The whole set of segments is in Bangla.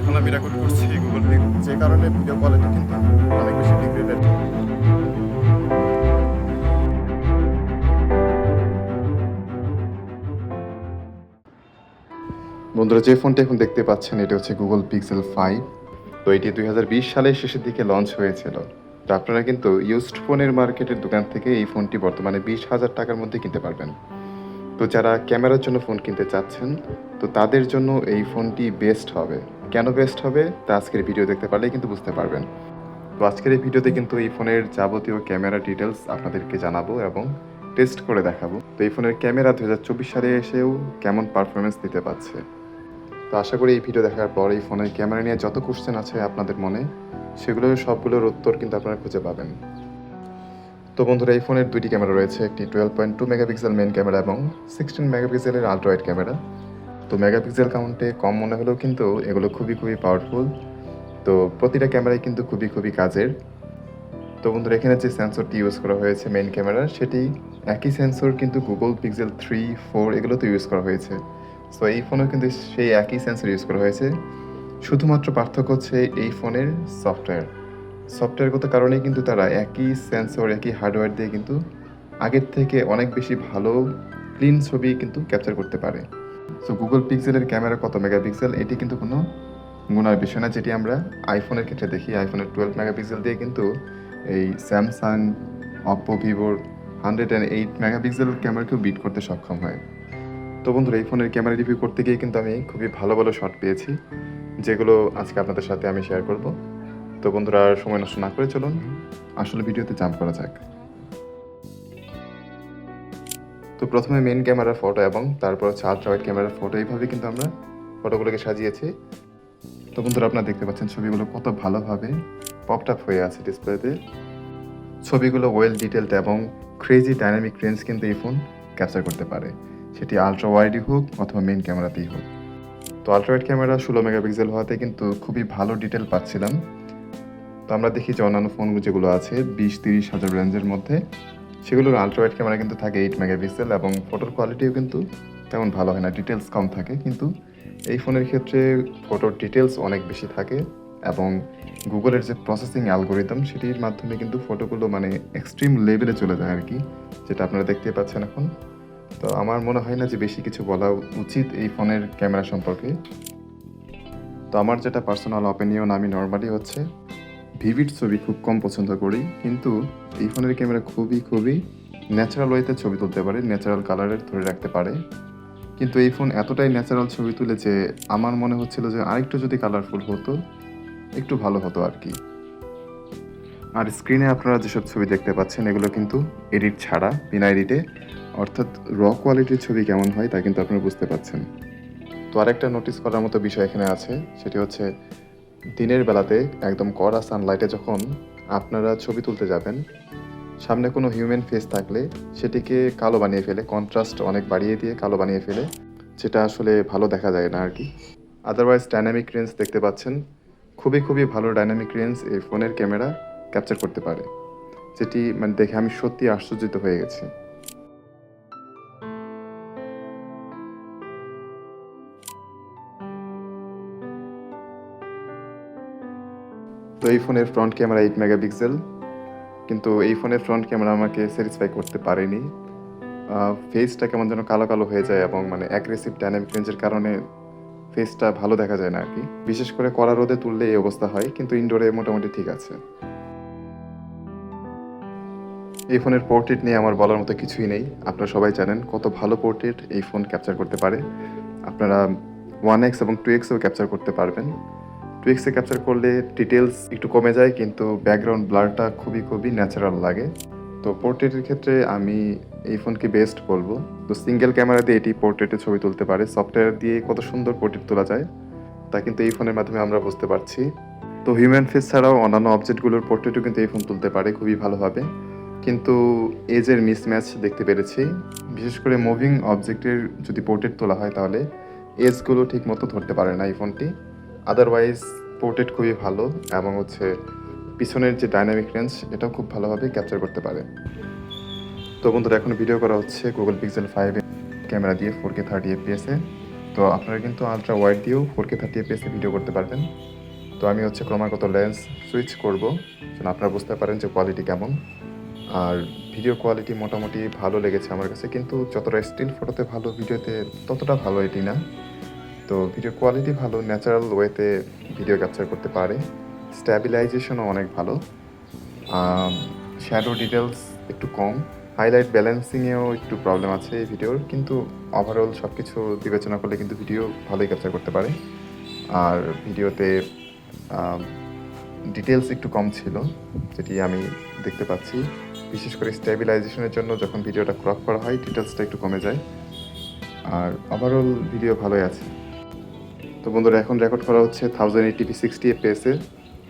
এখন আমি রেকর্ড করছি গুগল পিক যে কারণে ভিডিও কোয়ালিটি কিন্তু অনেক বেশি ডিগ্রেডেড বন্ধুরা, যে ফোনটা এখন দেখতে পাচ্ছেন, এটা হচ্ছে গুগল পিক্সেল ফাইভ তো এটি দুই হাজার বিশ সালের শেষের দিকে লঞ্চ হয়েছিল। তো আপনারা কিন্তু ইউজড ফোনের মার্কেটের দোকান থেকে এই ফোনটি বর্তমানে বিশ হাজার টাকার মধ্যে কিনতে পারবেন। তো যারা ক্যামেরার জন্য ফোন কিনতে চাচ্ছেন, তো তাদের জন্য এই ফোনটি বেস্ট হবে। কেন বেস্ট হবে তা আজকের ভিডিও দেখতে পারলেই কিন্তু বুঝতে পারবেন। তো আজকের এই ভিডিওতে কিন্তু এই ফোনের যাবতীয় ক্যামেরা ডিটেলস আপনাদেরকে জানাব এবং টেস্ট করে দেখাবো। তো এই ফোনের ক্যামেরা দু হাজার চব্বিশ সালে এসেও কেমন পারফরমেন্স দিতে পারছে? তো আশা করি এই ভিডিও দেখার পর এই ফোনের ক্যামেরা নিয়ে যত কোশ্চেন আছে আপনাদের মনে সেগুলোর সবগুলোর উত্তর কিন্তু আপনারা খুঁজে পাবেন। তো বন্ধুরা, এই ফোনের দুইটি ক্যামেরা রয়েছে, একটি twelve point two megapixel main camera এবং সিক্সটিন মেগাপিক্সেলের আলট্রাওয়াইড ক্যামেরা তো মেগাপিক্সেল কাউন্টে কম মনে হলেও কিন্তু এগুলো খুবই খুবই পাওয়ারফুল তো প্রতিটা ক্যামেরাই কিন্তু খুবই খুবই কাজের। তো বন্ধুরা, এখানে যে সেন্সরটি ইউজ করা হয়েছে মেইন ক্যামেরার সেটি একই সেন্সর কিন্তু গুগল পিক্সেল থ্রি ফোর এগুলোতে ইউজ করা হয়েছে। সো এই ফোনেও কিন্তু সেই একই সেন্সর ইউজ করা হয়েছে। শুধুমাত্র পার্থক্য হচ্ছে এই ফোনের সফটওয়্যার সফটওয়্যারগত কারণেই কিন্তু তারা একই সেন্সর একই হার্ডওয়্যার দিয়ে কিন্তু আগের থেকে অনেক বেশি ভালো ক্লিন ছবি কিন্তু ক্যাপচার করতে পারে। সো গুগল পিক্সেলের ক্যামেরা কত মেগাপিক্সেল এটি কিন্তু কোনো গুণার বিষয় না, যেটি আমরা আইফোনের ক্ষেত্রে দেখি। আইফোনের টুয়েলভ মেগাপিক্সেল দিয়ে কিন্তু এই স্যামসাং অপ্পো ভিভোর হান্ড্রেড অ্যান্ড এইট মেগাপিক্সেল ক্যামেরাকেও বিট করতে সক্ষম হয়। তো বন্ধুরা, এই ফোনের ক্যামেরা রিভিউ করতে গিয়ে কিন্তু আমি খুবই ভালো ভালো শট পেয়েছি, যেগুলো আজকে আপনাদের সাথে আমি শেয়ার করব। তো বন্ধুরা, আর সময় নষ্ট না করে চলুন, আসলে ভিডিওতে জাম্প করা যাক। তো প্রথমে মেন ক্যামেরার ফটো এবং তারপর হচ্ছে আলট্রাওয়াইড ক্যামেরার ফটো এইভাবে কিন্তু আমরা ফটোগুলোকে সাজিয়েছি। তো বন্ধুরা, আপনারা দেখতে পাচ্ছেন ছবিগুলো কত ভালোভাবে পপড আপ হয়ে আছে ডিসপ্লেতে ছবিগুলো ওয়েল ডিটেলড এবং ক্রেজি ডাইনামিক রেঞ্জ কিন্তু এই ফোন ক্যাপচার করতে পারে। সেটি আলট্রা ওয়াইডই হোক অথবা মেইন ক্যামেরাতেই হোক। তো আলট্রাওয়াইড ক্যামেরা ষোলো মেগাপিক্সেল হওয়াতে কিন্তু খুবই ভালো ডিটেল পাচ্ছিলাম। তো আমরা দেখি যে অন্যান্য ফোন যেগুলো আছে, বিশ, তিরিশ হাজার রেঞ্জের মধ্যে। সেগুলোর আলট্রাওয়াইড ক্যামেরা কিন্তু থাকে এইট মেগাপিক্সেল এবং ফটোর কোয়ালিটিও কিন্তু তেমন ভালো হয় না ডিটেলস কম থাকে। কিন্তু এই ফোনের ক্ষেত্রে ফটোর ডিটেলস অনেক বেশি থাকে এবং গুগলের যে প্রসেসিং অ্যালগোরিদম সেটির মাধ্যমে কিন্তু ফটোগুলো মানে এক্সট্রিম লেভেলে চলে যায় আর কি যেটা আপনারা দেখতে পাচ্ছেন এখন। তো আমার মনে হয় না যে বেশি কিছু বলা উচিত এই ফোনের ক্যামেরা সম্পর্কে। তো আমার যেটা পার্সোনাল অপিনিয়ন আমি নর্মালি হচ্ছে ভিভিড ছবি খুব কম পছন্দ করি, কিন্তু এই ফোনের ক্যামেরা খুবই খুবই ন্যাচারাল ওয়েতে ছবি তুলতে পারে ন্যাচারাল কালারের ধরে রাখতে পারে। কিন্তু এই ফোন এতটাই ন্যাচারাল ছবি তুলে যে আমার মনে হচ্ছিল যে আরেকটু যদি কালারফুল হতো, একটু ভালো হতো আর কি। আর স্ক্রিনে আপনারা যেসব ছবি দেখতে পাচ্ছেন, এগুলো কিন্তু এডিট ছাড়া, বিনা এডিটে অর্থাৎ র কোয়ালিটির ছবি কেমন হয় তা কিন্তু আপনারা বুঝতে পাচ্ছেন তো আরেকটা নোটিস করার মতো বিষয় এখানে আছে, সেটি হচ্ছে দিনের বেলাতে একদম কড়া সানলাইটে যখন আপনারা ছবি তুলতে যাবেন, সামনে কোনো হিউম্যান ফেস থাকলে সেটিকে কালো বানিয়ে ফেলে কন্ট্রাস্ট অনেক বাড়িয়ে দিয়ে কালো বানিয়ে ফেলে, যেটা আসলে ভালো দেখা যায় না আর কি আদারওয়াইজ ডাইনামিক রেঞ্জ দেখতে পাচ্ছেন, খুবই খুবই ভালো ডাইনামিক রেঞ্জ এই ফোনের ক্যামেরা ক্যাপচার করতে পারে, যেটি মানে দেখে আমি সত্যি আশ্চর্যিত হয়ে গেছি। তো এই ফোনের ফ্রন্ট ক্যামেরা এইট মেগাপিক্সেল কিন্তু এই ফোনের ফ্রন্ট ক্যামেরা আমাকে স্যাটিসফাই করতে পারেনি। ফেসটা কেমন যেন কালো কালো হয়ে যায় এবং মানে অ্যাগ্রেসিভ ডাইনামিক রেঞ্জের কারণে ফেসটা ভালো দেখা যায় না আর কি। বিশেষ করে কড়া রোদে তুললে এই অবস্থা হয়, কিন্তু ইনডোরে মোটামুটি ঠিক আছে। এই ফোনের পোর্ট্রেট নিয়ে আমার বলার মতো কিছুই নেই। আপনারা সবাই জানেন কত ভালো পোর্ট্রেট এই ফোন ক্যাপচার করতে পারে। আপনারা ওয়ান এক্স এবং টু এক্সও ক্যাপচার করতে পারবেন। টু ক্যাপচার করলে ডিটেলস একটু কমে যায়, কিন্তু ব্যাকগ্রাউন্ড ব্লারটা খুবই খুবই ন্যাচারাল লাগে। তো পোর্ট্রেটের ক্ষেত্রে আমি এই ফোনকে বেস্ট বলব। তো সিঙ্গেল ক্যামেরা দিয়ে এটি পোর্ট্রেটে ছবি তুলতে পারে। সফটওয়্যার দিয়ে কত সুন্দর পোর্ট্রেট তোলা যায়, তা কিন্তু এই ফোনের মাধ্যমে আমরা বুঝতে পারছি। তো হিউম্যান ফেস ছাড়াও অন্যান্য অবজেক্টগুলোর পোর্ট্রেটও কিন্তু এই ফোন তুলতে পারে, খুবই ভালোভাবে কিন্তু এজের মিসম্যাচ দেখতে পেরেছি। বিশেষ করে মুভিং অবজেক্টের যদি পোর্ট্রেট তোলা হয় তাহলে এজগুলো ঠিক মতো ধরতে পারে না এই ফোনটি আদারওয়াইজ পোর্ট্রেট খুবই ভালো এবং হচ্ছে পিছনের যে ডাইনামিক রেঞ্জ এটাও খুব ভালোভাবে ক্যাপচার করতে পারে। তো বন্ধুরা, এখন ভিডিও করা হচ্ছে গুগল পিক্সেল ফাইভ ক্যামেরা দিয়ে ফোর কে থার্টি এফপিএসে তো আপনারা কিন্তু আলট্রা ওয়াইড দিয়েও ফোর কে থার্টি এপিএসে ভিডিও করতে পারবেন। তো আমি হচ্ছে ক্রমাগত লেন্স সুইচ করব, যেন আপনারা বুঝতে পারেন যে কোয়ালিটি কেমন। আর ভিডিও কোয়ালিটি মোটামুটি ভালো লেগেছে আমার কাছে, কিন্তু যতটা স্টিল ফটোতে ভালো ভিডিওতে ততটা ভালো এটি না। তো ভিডিও কোয়ালিটি ভালো ন্যাচারাল ওয়েতে ভিডিও ক্যাপচার করতে পারে। স্ট্যাবিলাইজেশনও অনেক ভালো। শ্যাডো ডিটেলস একটু কম। হাইলাইট ব্যালেন্সিংয়েও একটু প্রবলেম আছে এই ভিডিওর কিন্তু ওভারঅল সব কিছু বিবেচনা করলে কিন্তু ভিডিও ভালোই ক্যাপচার করতে পারে। আর ভিডিওতে ডিটেলস একটু কম ছিল, যেটি আমি দেখতে পাচ্ছি। বিশেষ করে স্টেবিলাইজেশনের জন্য যখন ভিডিওটা ক্রপ করা হয় ডিটেলসটা একটু কমে যায়। আর ওভারঅল ভিডিও ভালোই আছে। তো বন্ধুরা, এখন রেকর্ড করা হচ্ছে থাউজেন্ড এইটিপি সিক্সটি এফপিএসে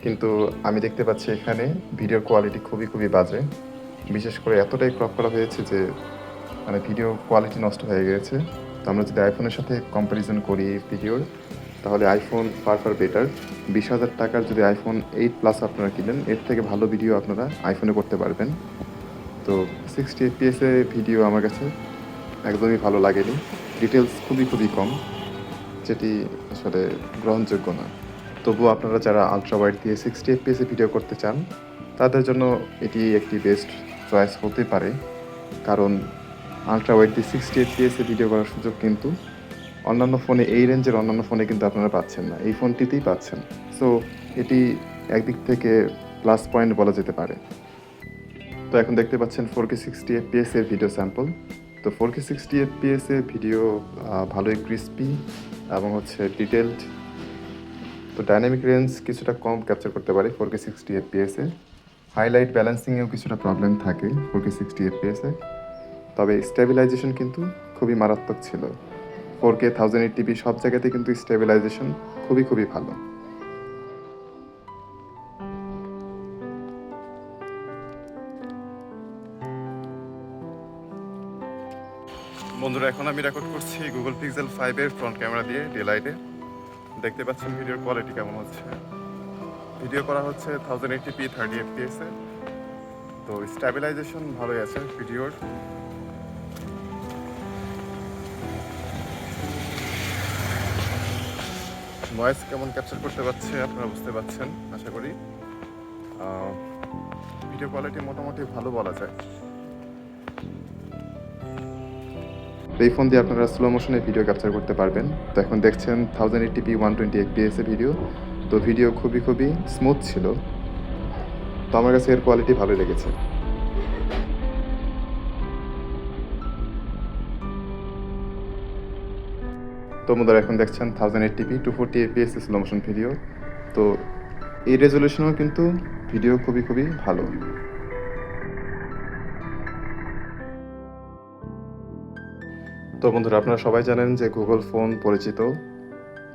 কিন্তু আমি দেখতে পাচ্ছি এখানে ভিডিওর কোয়ালিটি খুবই খুবই বাজে। বিশেষ করে এতটাই ক্রপ করা হয়েছে যে মানে ভিডিও কোয়ালিটি নষ্ট হয়ে গেছে। তো আমরা যদি আইফোনের সাথে কম্প্যারিজন করি ভিডিওর তাহলে আইফোন ফার ফার বেটার বিশ হাজার টাকার যদি আইফোন এইট প্লাস আপনারা কিনেন, এর থেকে ভালো ভিডিও আপনারা আইফোনে করতে পারবেন। তো সিক্সটি এফপিএসে ভিডিও আমার কাছে একদমই ভালো লাগেনি। ডিটেলস খুবই খুবই কম। যেটি আসলে গ্রহণযোগ্য না। তবুও আপনারা যারা আলট্রা ওয়াইড দিয়ে সিক্সটি এফপিএসে ভিডিও করতে চান, তাদের জন্য এটি একটি বেস্ট চয়েস হতে পারে। কারণ আলট্রা ওয়াইড দিয়ে সিক্সটি এফপিএসে ভিডিও করার সুযোগ কিন্তু অন্যান্য ফোনে এই রেঞ্জের অন্যান্য ফোনে কিন্তু আপনারা পাচ্ছেন না। এই ফোনটিতেই পাচ্ছেন। সো এটি একদিক থেকে প্লাস পয়েন্ট বলা যেতে পারে। তো এখন দেখতে পাচ্ছেন ফোর কে সিক্সটি এফপিএস এর ভিডিও স্যাম্পল তো ফোর কে সিক্সটি এফপিএস এর ভিডিও ভালোই ক্রিস্পি এবং হচ্ছে ডিটেলড তো ডাইনামিক রেঞ্জ কিছুটা কম ক্যাপচার করতে পারে ফোর কে সিক্সটি এফপিএসে হাইলাইট ব্যালেন্সিংয়েও কিছুটা প্রবলেম থাকে ফোর কে সিক্সটি এফপিএসে তবে স্টেবিলাইজেশন কিন্তু খুবই মারাত্মক ছিল। Four K thousand eight TP সব জায়গাতে কিন্তু স্টেবিলাইজেশন খুবই খুবই ভালো। বন্ধুরা, এখন আমি রেকর্ড করছি গুগল পিক্সেল ফাইভের ফ্রন্ট ক্যামেরা দিয়ে ডিলাইটে দেখতে পাচ্ছেন ভিডিওর কোয়ালিটি কেমন হচ্ছে। ভিডিও করা হচ্ছে থাউজেন্ড এইটি পি থার্টি এফপিএসে তো স্ট্যাবিলাইজেশন ভালোই আছে ভিডিওর ভয়েস কেমন ক্যাপচার করতে পারছে আপনারা বুঝতে পারছেন, আশা করি। ভিডিও কোয়ালিটি মোটামুটি ভালো বলা যায়। এই ফোন দিয়ে আপনারা স্লো মোশনে ভিডিও ক্যাপচার করতে পারবেন। তো এখন দেখছেন thousand eighty p one twenty FPS video তো ভিডিও খুবই খুবই স্মুথ ছিল। তো আমার কাছে এর কোয়ালিটি ভালো লেগেছে। তো বন্ধুরা, এখন দেখছেন thousand eight TP two forty FPS slow motion video তো এই রেজলিউশনও কিন্তু ভিডিও খুবই খুবই ভালো। তো বন্ধুরা, আপনারা সবাই জানেন যে গুগল ফোন পরিচিত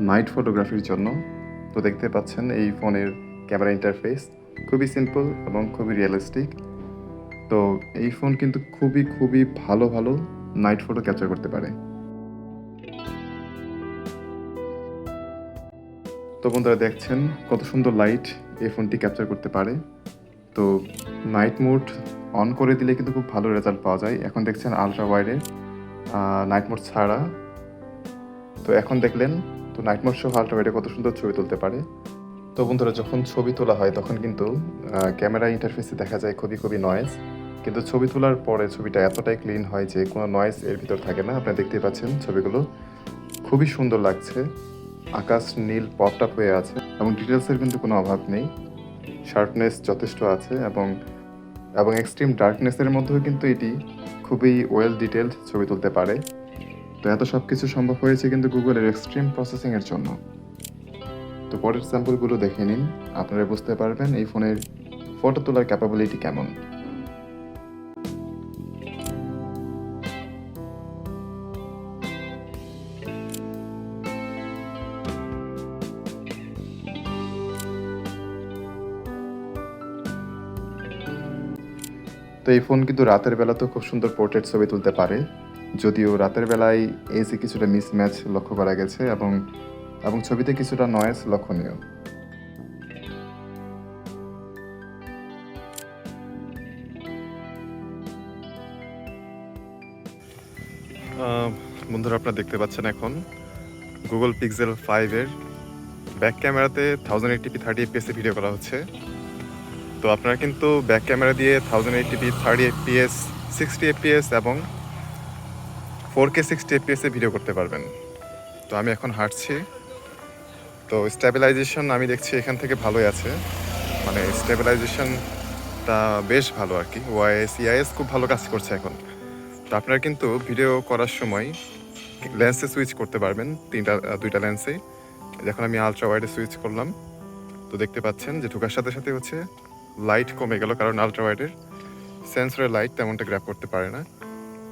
নাইট ফটোগ্রাফির জন্য। তো দেখতে পাচ্ছেন এই ফোনের ক্যামেরা ইন্টারফেস খুবই সিম্পল এবং খুবই রিয়েলিস্টিক তো এই ফোন কিন্তু খুবই খুবই ভালো ভালো নাইট ফটো ক্যাপচার করতে পারে। তো বন্ধুরা, দেখছেন কত সুন্দর লাইট এই ফোনটি ক্যাপচার করতে পারে। তো নাইট মোড অন করে দিলে কিন্তু খুব ভালো রেজাল্ট পাওয়া যায়। এখন দেখছেন আলট্রা ওয়াইডে নাইট মোড ছাড়া। তো এখন দেখলেন, তো নাইট মোড সহ আলট্রা ওয়াইডে কত সুন্দর ছবি তুলতে পারে। তো বন্ধুরা, যখন ছবি তোলা হয়, তখন কিন্তু ক্যামেরা ইন্টারফেসে দেখা যায় খুবই খুবই নয়েজ কিন্তু ছবি তোলার পরে ছবিটা এতটাই ক্লিন হয় যে, কোনো নয়েজ এর ভিতর থাকে না। আপনারা দেখতেই পাচ্ছেন ছবিগুলো। খুবই সুন্দর লাগছে। আকাশ নীল পপড আপ হয়ে আছে। এবং ডিটেলসের কিন্তু কোনো অভাব নেই। শার্পনেস যথেষ্ট আছে এবং এবং এক্সট্রিম ডার্কনেসের মধ্যেও কিন্তু এটি খুবই ওয়েল ডিটেলড ছবি তুলতে পারে। তো এত সব কিছু সম্ভব হয়েছে কিন্তু গুগলের এক্সট্রিম প্রসেসিংয়ের জন্য। তো পরের স্যাম্পলগুলো দেখে নিন। আপনারা বুঝতে পারবেন এই ফোনের ফটো তোলার ক্যাপাবিলিটি কেমন। তো এই ফোন কিন্তু রাতের বেলাতেও খুব সুন্দর পোর্ট্রেট ছবি তুলতে পারে। যদিও রাতের বেলায় এসে কিছুটা মিসম্যাচ লক্ষ্য করা গেছে এবং এবং ছবিতে কিছুটা নয়েজ লক্ষণীয়। বন্ধুরা আপনারা দেখতে পাচ্ছেন এখন গুগল পিক্সেল ফাইভের ব্যাক ক্যামেরাতে থাউজেন্ড এইটিপি থার্টি এফপিএসে ভিডিও করা হচ্ছে। তো আপনারা কিন্তু ব্যাক ক্যামেরা দিয়ে thousand eighty p thirty FPS sixty FPS এবং ফোর কে সিক্সটি এফপিএসে ভিডিও করতে পারবেন। তো আমি এখন হাঁটছি। তো স্টেবিলাইজেশন আমি দেখছি এখান থেকে ভালোই আছে। মানে স্টেবিলাইজেশনটা বেশ ভালো আর কি। ওয়াইএস ইআইএস খুব ভালো কাজ করছে এখন। তো আপনারা কিন্তু ভিডিও করার সময় লেন্সে সুইচ করতে পারবেন, তিনটা, দুইটা লেন্সে যখন আমি আলট্রা ওয়াইডে সুইচ করলাম, তো দেখতে পাচ্ছেন যে ঢোকার সাথে সাথে হচ্ছে লাইট কমে গেল, কারণ আলট্রা ওয়াইডের সেন্সরের লাইট তেমনটা গ্র্যাপ করতে পারে না।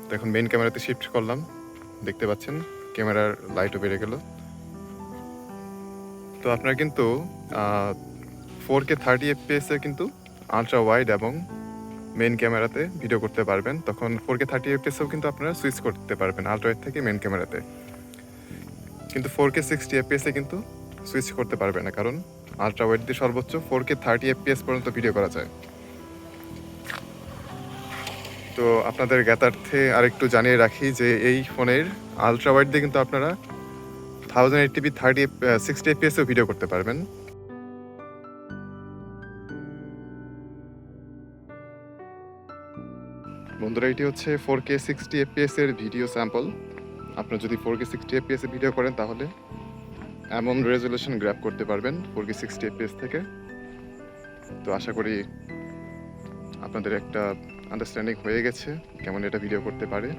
তো এখন মেইন ক্যামেরাতে শিফট করলাম, দেখতে পাচ্ছেন ক্যামেরার লাইটও বেড়ে গেল। তো আপনারা কিন্তু ফোর কে থার্টি এফপিএসে কিন্তু আলট্রা ওয়াইড এবং মেন ক্যামেরাতে ভিডিও করতে পারবেন। তখন ফোর কে থার্টি এফপিএসেও কিন্তু আপনারা সুইচ করতে পারবেন আলট্রা ওয়াইড থেকে মেন ক্যামেরাতে কিন্তু ফোর কে সিক্সটি এফপিএসে কিন্তু সুইচ করতে পারবে না, কারণ আলট্রা ওয়াইড দিয়ে সর্বোচ্চ ফোর কে থার্টি এফপিএস পর্যন্ত ভিডিও করা যায়। তো আপনাদের জ্ঞাতার্থে আরেকটু জানিয়ে রাখি যে এই ফোনের আলট্রা ওয়াইড দিয়ে কিন্তু আপনারা thousand eighty p thirty sixty এফপিএসেও video করতে পারবেন। বন্ধুরা, এটি হচ্ছে ফোর কে সিক্সটি এফপিএস এর ভিডিও স্যাম্পল আপনারা যদি ফোর কে সিক্সটি এফপিএস এ ভিডিও করেন তাহলে এমন রেজলিউশন গ্র্যাপ করতে পারবেন ফোর কে সিক্সটি এফপিএস থেকে। তো আশা করি আপনাদের একটা আন্ডারস্ট্যান্ডিং হয়ে গেছে কেমন এটা ভিডিও করতে পারে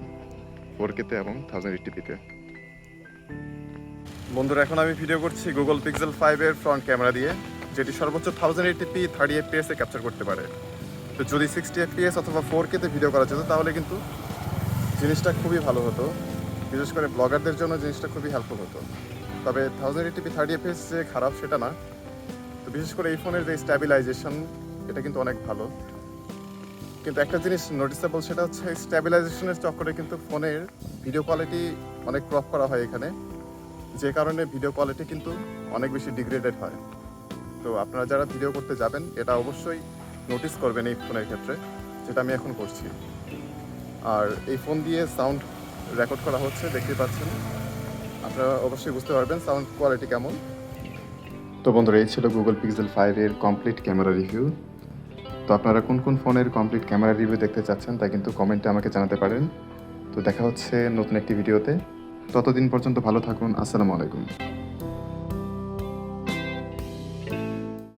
ফোর কেতে এবং থাউজেন্ড এইটিপিতে বন্ধুরা, এখন আমি ভিডিও করছি গুগল পিক্সেল ফাইভের ফ্রন্ট ক্যামেরা দিয়ে, যেটি সর্বোচ্চ thousand eighty p thirty FPS capture করতে পারে। তো যদি সিক্সটি এফপিএস অথবা ফোর কেতে ভিডিও করা যেত, তাহলে কিন্তু জিনিসটা খুবই ভালো হতো। বিশেষ করে ব্লগারদের জন্য জিনিসটা খুবই হেল্পফুল হতো। তবে থাউজেন্ড এইটিপি থার্টি এফপিএস যে খারাপ সেটা না। তো বিশেষ করে এই ফোনের যে স্ট্যাবিলাইজেশন এটা কিন্তু অনেক ভালো। কিন্তু একটা জিনিস নোটিসেবল সেটা হচ্ছে স্ট্যাবিলাইজেশনের চক্করে কিন্তু ফোনের ভিডিও কোয়ালিটি অনেক ক্রপ করা হয় এখানে। যে কারণে ভিডিও কোয়ালিটি কিন্তু অনেক বেশি ডিগ্রেডেড হয়। তো আপনারা যারা ভিডিও করতে যাবেন, এটা অবশ্যই নোটিস করবেন এই ফোনের ক্ষেত্রে, যেটা আমি এখন করছি। আর এই ফোন দিয়ে সাউন্ড রেকর্ড করা হচ্ছে, দেখতে পাচ্ছেন। আপনারা অবশ্যই বুঝতে পারবেন সাউন্ড কোয়ালিটি কেমন। তো বন্ধুরা, এই ছিল গুগল পিক্সেল ফাইভের কমপ্লিট ক্যামেরা রিভিউ তো আপনারা কোন কোন ফোনের কমপ্লিট ক্যামেরা রিভিউ দেখতে চাচ্ছেন তা কিন্তু কমেন্টে আমাকে জানাতে পারেন। তো দেখা হচ্ছে নতুন একটি ভিডিওতে ততদিন পর্যন্ত ভালো থাকুন, আসসালামু আলাইকুম।